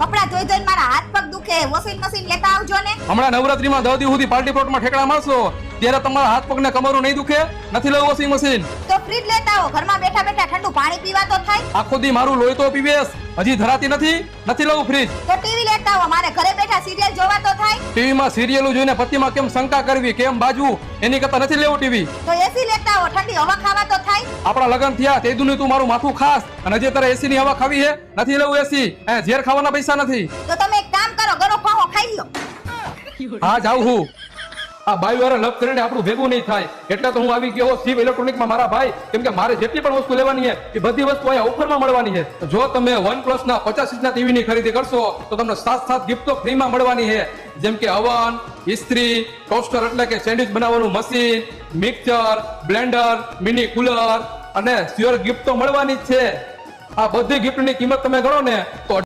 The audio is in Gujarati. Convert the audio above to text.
કપડા ધોઈ ધોઈને મારા હાથ પગ દુખે. વોશિંગ મશીન લેતા આવજો ને. હમણાં નવરાત્રીમાં દસ દિવસ સુધી પાર્ટી પ્લોટમાં ઠેકડા મારશો. ત્યારે તમારા હાથ પગ ને કમરું નહીં દુખે? નથી લેવું વોશિંગ મશીન તો ફ્રીજ લેતા આવો. ઘરમાં બેઠા બેઠા ઠંડુ પાણી પીવા તો થાય. આખો દી મારું લોહી તો પીવેસ હજી ધરાતી નથી નથી લઉં ફ્રીજ તો ટીવી લેતા આવો મારે ઘરે બેઠા સિરિયલ જોવા તો થાય. ટીવીમાં સિરિયલો જોઈને પતિમાં કેમ શંકા કરવી કેમ બાજવું એની કરતા નથી લેવું ટીવી તો એસી લેતા આવો ઠંડી હવા ખાવા તો થાય. આપણા લગન થયા તે દુની તું મારું માથું ખાસ. અને હજી તારે એસી ની હવા ખાવી હે નથી લેવું એસી ઝેર ખાવાના પૈસા નથી. તો તમે એક કામ કરો ગરો ફાવો ખાઈ લો. હા જાઉં હું. આ બાઈ વાળા લપ કરીને આપણું ભેગું નહીં થાય. એટલે તો હું આવી ગયો શિવ ઇલેક્ટ્રોનિકમાં મારા ભાઈ. કેમ કે મારે જેટલી પણ વસ્તુ લેવાની છે, એ બધી વસ્તુ અહીંયા ઓફરમાં મળવાની છે. જો તમે વન પ્લસ ના પચાસ ઇંચના ટીવી ની ખરીદી કરશો, તો તમને સાત સાત ગિફ્ટ ફ્રીમાં મળવાની છે. જેમ કે અવન ઇસ્ત્રી, ટોસ્ટર એટલે કે સેન્ડવિચ બનાવવાનું machine, mixer, blender, mini cooler અને સ્યોર ગિફ્ટ તો મળવાની જ છે. આ બધી ગિફ્ટની કિંમત તમે ગણો ને, તો